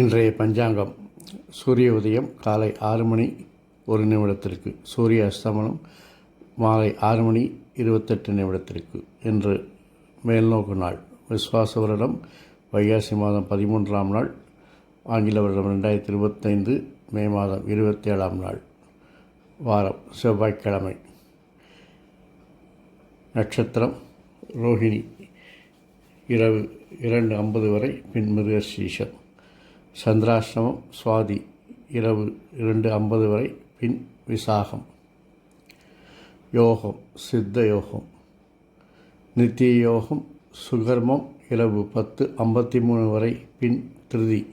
இன்றைய பஞ்சாங்கம் சூரிய உதயம் காலை ஆறு மணி ஒரு நிமிடத்திற்கு. சூரிய அஸ்தமனம் மாலை ஆறு மணி இருபத்தெட்டு நிமிடத்திற்கு. இன்று மேல்நோக்கு நாள் விஸ்வாச வருடம் வைகாசி மாதம் பதிமூன்றாம் நாள் ஆங்கில வருடம் ரெண்டாயிரத்தி இருபத்தைந்து மே மாதம் இருபத்தி ஏழாம் நாள் வாரம் செவ்வாய்க்கிழமை. நட்சத்திரம் ரோஹிணி இரவு இரண்டு ஐம்பது வரை பின் மிருகசீஷம். சந்திராசிரமம் சுவாதி இரவு இரண்டு ஐம்பது வரை பின் விசாகம். யோகம் சித்த யோகம். நித்திய யோகம் சுகர்மம் இரவு பத்து ஐம்பத்தி மூணு வரை பின் திருதி.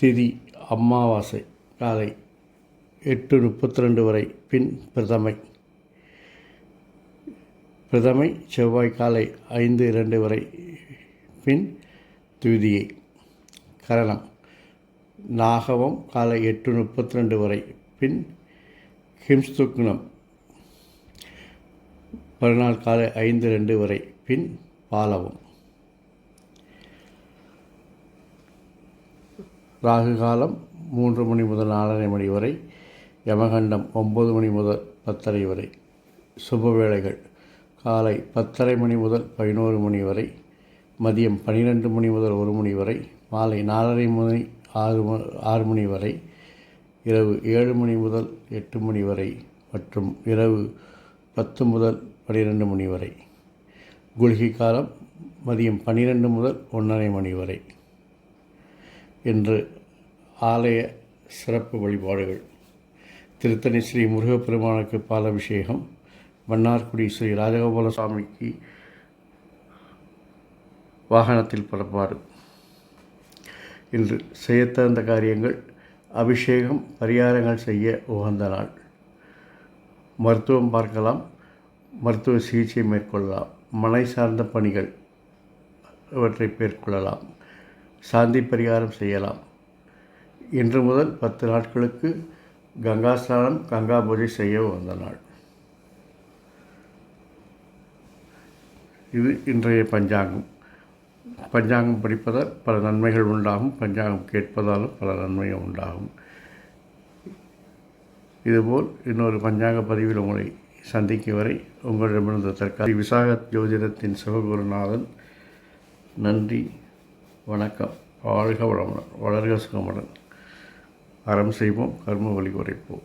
திதி அமாவாசை காலை எட்டு முப்பத்தி ரெண்டு வரை பின் பிரதமை. பிரதமை செவ்வாய் காலை ஐந்து இரண்டு வரை பின் துவிதியை கரணம் நாகவம் காலை எட்டு முப்பத்தி ரெண்டு வரை பின் ஹிம்ஸ்துக்னம் மறுநாள் காலை ஐந்து ரெண்டு வரை பின் பாலவம். ராகு காலம் மூன்று மணி முதல் நாலரை மணி வரை யமகண்டம் ஒம்பது மணி முதல் பத்தரை வரை சுப வேளைகள் காலை பத்தரை மணி முதல் பதினோரு மணி வரை மதியம் பன்னிரெண்டு மணி முதல் ஒரு மணி வரை மாலை நாலரை மணி ஆறு ஆறு மணி வரை இரவு ஏழு மணி முதல் எட்டு மணி வரை மற்றும் இரவு பத்து முதல் பன்னிரெண்டு மணி வரை. குளிகை காலம் மதியம் பன்னிரெண்டு முதல் ஒன்றரை மணி வரை. என்று ஆலய சிறப்பு வழிபாடுகள். திருத்தணி ஸ்ரீ முருகப்பெருமானுக்கு பாலாபிஷேகம். மன்னார்குடி ஸ்ரீ ராஜகோபால சுவாமிக்கு வாகனத்தில் புறப்பாடு. இன்று செய்யத்தகுந்த காரியங்கள் அபிஷேகம் பரிகாரங்கள் செய்ய உகந்த நாள். மருத்துவம் பார்க்கலாம் மருத்துவ சிகிச்சை மேற்கொள்ளலாம் மனை சார்ந்த பணிகள் இவற்றை மேற்கொள்ளலாம் சாந்தி பரிகாரம் செய்யலாம். இன்று முதல் பத்து நாட்களுக்கு கங்கா ஸ்நானம் கங்கா பூஜை செய்ய வந்த நாள். இது இன்றைய பஞ்சாங்கம். பஞ்சாங்கம் படிப்பதால் பல நன்மைகள் உண்டாகும். பஞ்சாங்கம் கேட்பதாலும் பல நன்மைகள் உண்டாகும். இதுபோல் இன்னொரு பஞ்சாங்க பதிவில் உங்களை சந்திக்கும் வரை உங்களிடமிருந்து தற்காலி விசாக ஜோதிடத்தின் சிவகுருநாதன் நன்றி வணக்கம். வாழ்க வளமுடன் வளர்க சுகமுடன் அறம் செய்வோம் கர்ம வழி குறைப்போம்